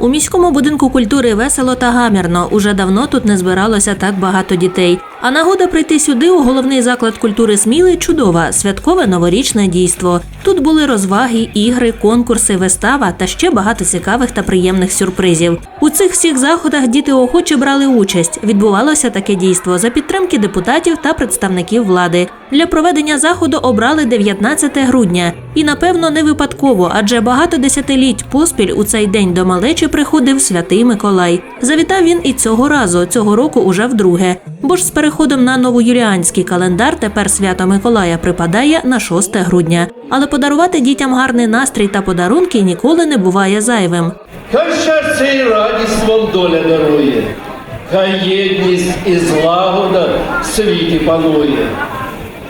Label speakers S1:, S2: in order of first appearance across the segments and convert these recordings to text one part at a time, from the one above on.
S1: У міському будинку культури весело та гамірно. Уже давно тут не збиралося так багато дітей. А нагода прийти сюди у головний заклад культури Сміли чудова святкове новорічне дійство. Тут були розваги, ігри, конкурси, вистава та ще багато цікавих та приємних сюрпризів. У цих всіх заходах діти охоче брали участь. Відбувалося таке дійство за підтримки депутатів та представників влади. Для проведення заходу обрали 19 грудня. І напевно не випадково, адже багато десятиліть поспіль у цей день до малечі приходив святий Миколай. Завітав він і цього разу, цього року уже вдруге. Бо ж з переходом на новоюліанський календар тепер свято Миколая припадає на 6 грудня. Але подарувати дітям гарний настрій та подарунки ніколи не буває зайвим.
S2: Хай щастя і радість вам доля дарує, хай єдність і злагода в світі панує,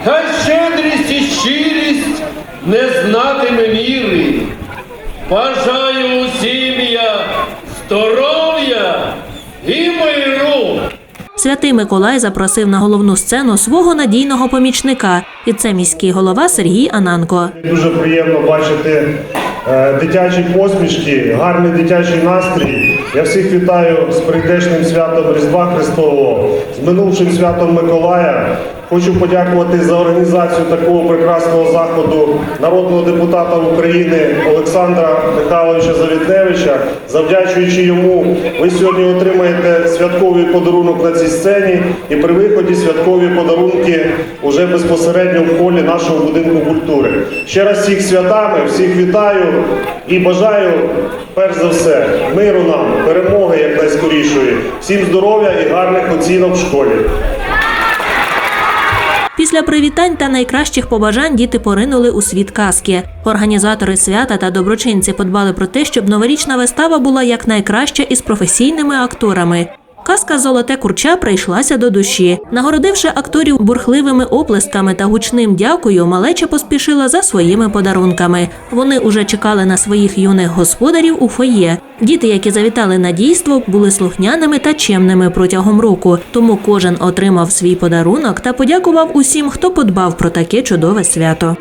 S2: хай щедрість і щирість не знатиме міри. Бажаю усім я здоров'я і миру.
S1: Святий Миколай запросив на головну сцену свого надійного помічника, і це міський голова Сергій Ананко.
S3: Дуже приємно бачити е, дитячі посмішки, гарний дитячий настрій. Я всіх вітаю з прийдешнім святом Різдва Христового, з минувшим святом Миколая. Хочу подякувати за організацію такого прекрасного заходу народного депутата України Олександра Михайловича Завітневича. Завдячуючи йому, ви сьогодні отримаєте святковий подарунок на цій сцені і при виході святкові подарунки уже безпосередньо в холі нашого будинку культури. Ще раз всіх святами, всіх вітаю і бажаю перш за все миру нам, перемоги якнайскорішої, всім здоров'я і гарних оцінок в школі.
S1: Після привітань та найкращих побажань діти поринули у світ казки. Організатори свята та доброчинці подбали про те, щоб новорічна вистава була якнайкраща із професійними акторами. Казка Золоте курча прийшлася до душі. Нагородивши акторів бурхливими оплесками та гучним дякую, малеча поспішила за своїми подарунками. Вони уже чекали на своїх юних господарів у фоє. Діти, які завітали на дійство, були слухняними та чемними протягом року. Тому кожен отримав свій подарунок та подякував усім, хто подбав про таке чудове свято.